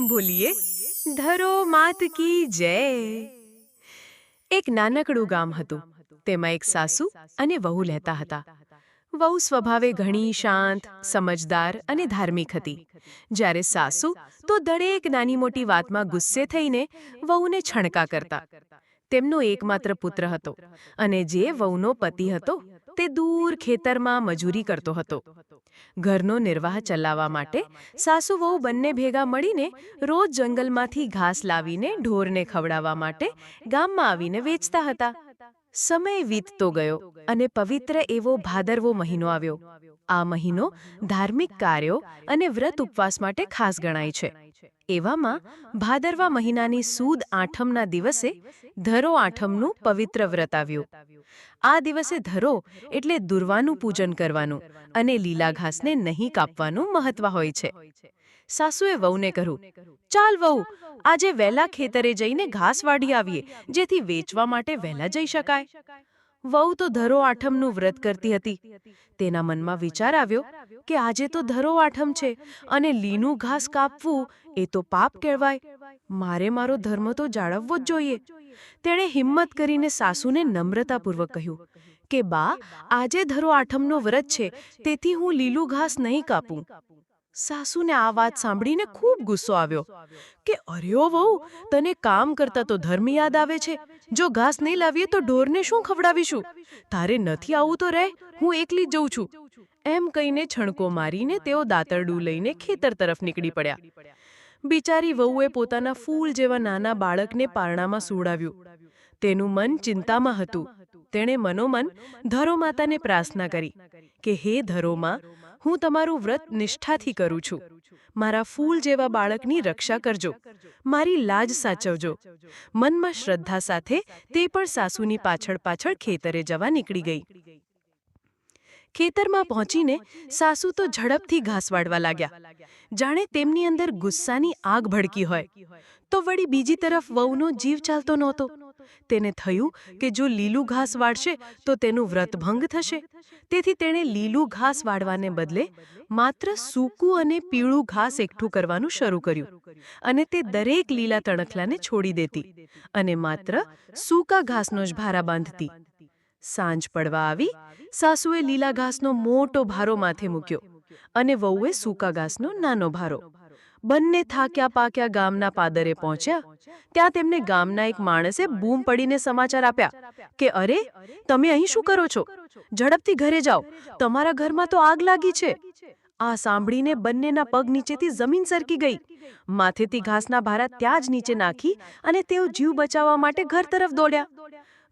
બોલીએ ધરો માત કી જય એક નાનકડું ગામ હતું તેમાં એક સાસુ અને વહુ રહેતા હતા વહુ સ્વભાવે ઘણી શાંત સમજદાર અને ધાર્મિક હતી જ્યારે સાસુ તો દરેક નાની મોટી વાતમાં ગુસ્સે થઈને વહુને છણકા કરતા તેમનો એકમાત્ર પુત્ર હતો અને જે વહુનો પતિ હતો, તે દૂર ખેતરમાં મજૂરી કરતો હતો. ઘરનો નિર્વાહ ચલાવવા માટે સાસુ વહુ બંને ભેગા મળીને રોજ જંગલમાંથી ઘાસ લાવીને ઢોરને ખવડાવવા માટે ગામમાં આવીને વેચતા હતા. સમય વીતતો ગયો અને પવિત્ર એવો ભાદરવો મહિનો આવ્યો. આ મહિનો ધાર્મિક કાર્યો અને વ્રત ઉપવાસ માટે ખાસ ગણાય છે. એવામાં ભાદરવા મહિનાની સૂદ આઠમના દિવસે ધરો આઠમનું પવિત્ર વ્રત આવ્યું. આ દિવસે ધરો એટલે દુર્વાનું પૂજન કરવાનું અને લીલા ઘાસને નહીં કાપવાનું મહત્વ હોય છે. સાસુએ વહુને કહ્યું, ચાલ વહુ, આજે વહેલા ખેતરે જઈને ઘાસ વાઢી આવીએ, જેથી વેચવા માટે વહેલા જઈ શકાય. વહુ તો ધરો આઠમનું વ્રત કરતી હતી. તેના મનમાં વિચાર આવ્યો કે આજે તો ધરો આઠમ છે અને લીનું ઘાસ કાપવું એ તો પાપ કહેવાય. મારે મારો ધર્મ તો જાળવવો જ જોઈએ. તેણે હિંમત કરીને સાસુને નમ્રતાપૂર્વક કહ્યું, કે બા, આજે ધરો આઠમનો વ્રત છે, તેથી હું લીલું ઘાસ નહીં કાપું. સાસુને આ વાત સાંભળીને ખૂબ ગુસ્સો આવ્યો કે અરેઓ વહુ, તને કામ કરતા તો ધર્મ યાદ આવે છે. જો ઘાસ નહીં લાવીએ તો ઢોરને શું ખવડાવીશું? તારે નથી આવું તો રહે, હું એકલી જ જઉં છું. એમ કહીને છણકો મારીને તેઓ દાતરડું લઈને ખેતર તરફ નીકળી પડ્યા. બિચારી વહુએ પોતાના ફૂલ જેવા નાના બાળકને પારણામાં સુવડાવ્યું. તેનું મન ચિંતામાં હતું. તેણે મનોમન ધરો માતાને પ્રાર્થના કરી કે, હે ધરોમાં હું તમારું વ્રત નિષ્ઠાથી કરું છું. મારા ફૂલ જેવા બાળકની રક્ષા કરજો. મારી લાજ સાચવજો. મનમાં શ્રદ્ધા સાથે તે પણ સાસુની પાછળ પાછળ ખેતરે જવા નીકળી ગઈ. ખેતરમાં પહોંચીને સાસુ તો ઝડપથી ઘાસ વાળવા લાગ્યા. જાણે તેમની અંદર ગુસ્સાની આગ ભડકી હોય. તો વળી બીજી તરફ વહુનો જીવ ચાલતો નહોતો. તેને થયું કે જો લીલું ઘાસ વાળશે તો તેનું વ્રતભંગ થશે. તેથી તેણે લીલું ઘાસ વાળવાને બદલે માત્ર સૂકું અને પીળું ઘાસ એકઠું કરવાનું શરૂ કર્યું અને તે દરેક લીલા તણખલાને છોડી દેતી અને માત્ર સૂકા ઘાસનો જ ભારા બાંધતી. સાંજ પડવા આવી, સાસુએ લીલા ઘાસનો મોટો ભારો માથે મૂક્યો અને વહુએ સૂકા ઘાસનો નાનો ભારો. બંને થાક્યા પાક્યા ગામના પાદરે પહોંચ્યા. ત્યાં તેમને ગામના એક માણસે બૂમ પડીને સમાચાર આપ્યા કે, અરે, તમે અહીં શું કરો છો? ઝડપથી ઘરે જાઓ. તમારા ઘરમાં તો આગ લાગી છે. આ સાંભળીને બંનેના પગ નીચેથી જમીન સરકી ગઈ. માથેથી ઘાસના ભારા ત્યાં જ નીચે નાખી અને તેઓ જીવ બચાવવા માટે ઘર તરફ દોડ્યા.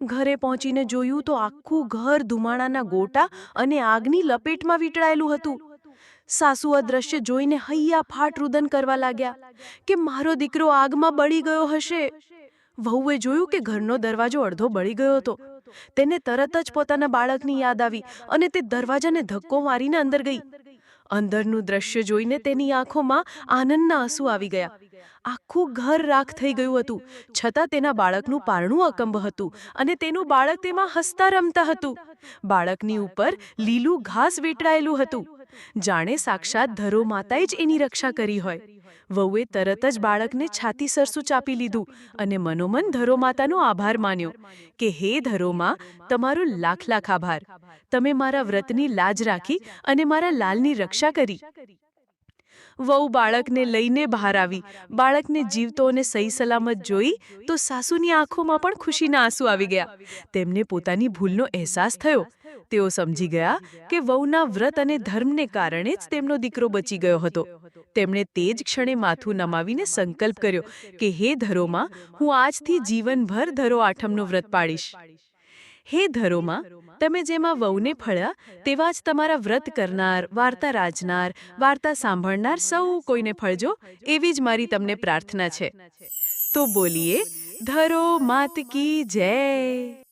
ઘરે પહોંચીને જોયું તો આખું ઘર ધુમાડાના ગોટા અને આગની લપેટમાં વીંટળાયેલું હતું. સાસુ આ દ્રશ્ય જોઈને હૈયા ફાટ રુદન કરવા લાગ્યા કે મારો દીકરો આગમાં બળી ગયો હશે. વહુએ જોયું કે ઘરનો દરવાજો અડધો બળી ગયો હતો. તેને તરત જ પોતાના બાળકની યાદ આવી અને તે દરવાજાને ધક્કો મારીને અંદર ગઈ. અંદરનું દ્રશ્ય જોઈને તેની આંખોમાં આનંદના આંસુ આવી ગયા. આખું ઘર રાખ થઈ ગયું હતું. છતાં તેના બાળકનું પારણું અકંબ હતું અને તેનું બાળક તેમાં હસતા રમતા હતું. બાળકની ઉપર લીલું ઘાસ વીંટળાયેલું હતું. જાણે સાક્ષાત ધરો માતાએ જ એની રક્ષા કરી હોય. વહુએ તરત જ બાળકને છાતી સરસું ચાપી લીધું અને મનોમન ધરો માતાનો આભાર માન્યો કે, હે ધરોમાં, તમારો લાખ લાખ આભાર. તમે મારા વ્રતની લાજ રાખી અને મારા લાલની રક્ષા કરી. વહુ બાળકને લઈને બહાર આવી. બાળકને જીવતો અને સહી સલામત જોઈ તો સાસુની આંખોમાં પણ ખુશીના આંસુ આવી ગયા. તેમને પોતાની ભૂલનો અહેસાસ થયો. તેઓ સમજી ગયા કે વહુના વ્રત અને ધર્મને કારણે જ તેમનો દીકરો બચી ગયો હતો. તેમણે તે જ ક્ષણે માથું નમાવીને સંકલ્પ કર્યો કે, હે ધરોમાં, હું આજથી જીવનભર ધરો આઠમનો વ્રત પાડીશ. હે ધરોમાં તમે જેમાં વહુને ફળ્યા, તેવા જ તમારા વ્રત કરનાર, વાર્તા રાજનાર, વાર્તા સાંભળનાર સૌ કોઈને ફળજો, એવી જ મારી તમને પ્રાર્થના છે. તો બોલીએ, ધરો માત કી જય.